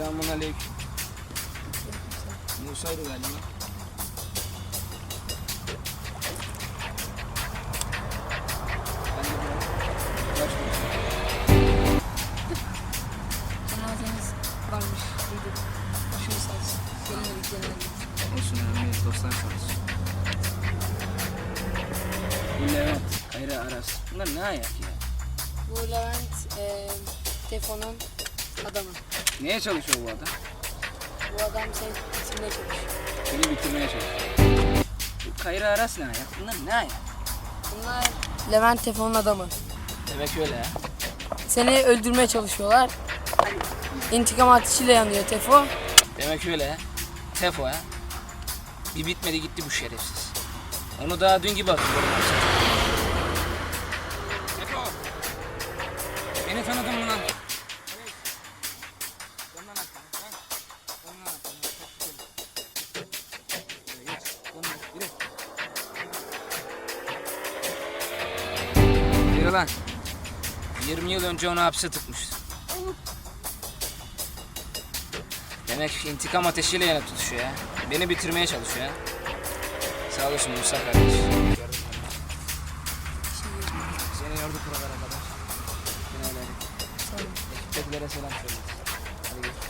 Selamun aleyküm. Musa'ydı galiba. Cenazeniz varmış. Başımız sağ olsun. Gelemedik gelemedik. Olsun önemli dostlar sağ olsun. Bu Levent, Kayra Aras. Bunlar ne ayak ya? Bu Levent e, Tefo'nun adamı. Neye çalışıyor bu adam? Bu adam seni bitirmeye çalışıyor. Beni bitirmeye çalışıyor. Bu Kayra Aras ne ayak? Bunlar ne ayak? Bunlar Levent Tefo'nun adamı. Demek öyle ha. Seni öldürmeye çalışıyorlar. İntikam ateşiyle yanıyor Tefo. Demek öyle ha. Tefo ha. Bir bitmedi gitti bu şerefsiz. Onu daha dün gibi hatırlıyorum. Lan. 20 yıl önce onu hapse tıkmıştı. Demek intikam ateşiyle yanıp tutuşuyor ya. Beni bitirmeye çalışıyor ya. Sağ olasın Musa kardeş. Seni yorduk buralara kadar. Yine öyle. Ekiptekilere selam söyle. Hadi git.